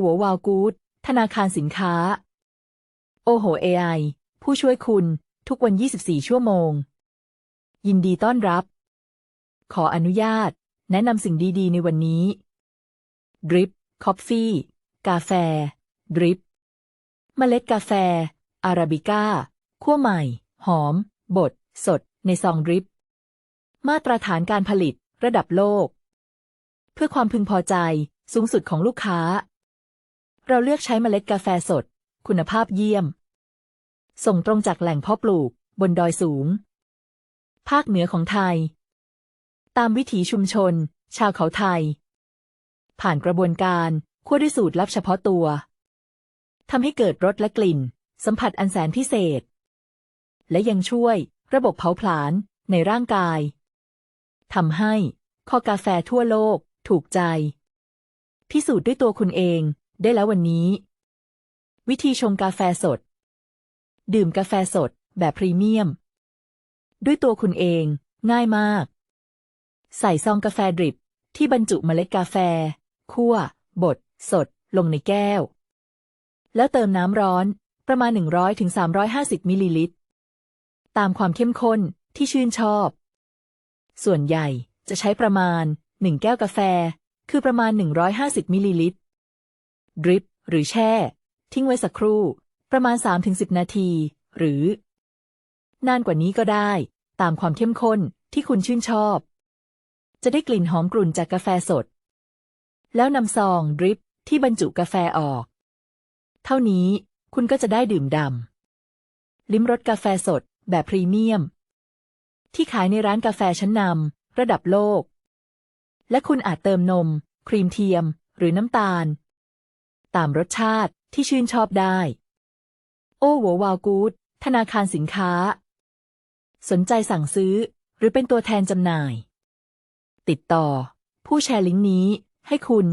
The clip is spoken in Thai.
โววาวกูดธนาคารสินค้า โอโห AI ผู้ช่วยคุณทุกวัน 24 ชั่วโมง ยินดีต้อนรับ ขออนุญาต แนะนำสิ่งดีๆ ในวันนี้ ดริปคอฟฟี่ กาแฟ ดริป เมล็ดกาแฟ อาราบิก้าคั่วใหม่ หอม บด สด ในซองดริป มาตรฐานการผลิตระดับโลก เพื่อความพึงพอใจสูงสุดของลูกค้า เราเลือกใช้เมล็ดกาแฟสด คุณภาพเยี่ยม ส่งตรงจากแหล่งเพาะปลูก บนดอยสูง ภาคเหนือของไทย ตามวิถีชุมชน ชาวเขาไทย ผ่านกระบวนการคั่วด้วยสูตรลับเฉพาะตัวทำให้เกิดรสและกลิ่น สัมผัสอันแสนพิเศษ และยังช่วยระบบเผาผลาญในร่างกายทำให้คอกาแฟทั่วโลก ถูกใจ พิสูจน์ด้วยตัวคุณเอง ได้แล้ววันนี้ วิธีชงกาแฟสด ดื่มกาแฟสด แบบพรีเมียม ด้วยตัวคุณเอง ง่ายมาก ใส่ซองกาแฟดริป ที่บรรจุเมล็ดกาแฟ คั่ว บด สด ลงในแก้ว แล้วเติมน้ำร้อนประมาณ 100-350ถึงมิลลิลิตร ตามความเข้มข้นที่ชื่นชอบ ส่วนใหญ่จะใช้ประมาณ 1 แก้วกาแฟ คือประมาณ 150 มิลลิลิตร ดริป หรือแช่ ทิ้งไว้สักครู่ ประมาณ 3-10 นาที หรือ นานกว่านี้ก็ได้ ตามความเข้มข้นที่คุณชื่นชอบ จะได้กลิ่นหอมกลุ่นจากกาแฟสด แล้วนำซองดริปที่บรรจุกาแฟออก เท่านี้คุณก็จะได้ดื่มดำลิ้มรสกาแฟสดแบบพรีเมียม ที่ขายในร้านกาแฟชั้นนำระดับโลก และคุณอาจเติมนม ครีมเทียม หรือน้ำตาล ตามรสชาติที่ชื่นชอบได้ โอ้โหวาวกูดธนาคารสินค้า สนใจสั่งซื้อ หรือเป็นตัวแทนจำหน่าย ติดต่อ ผู้แชร์ลิงก์นี้ให้คุณ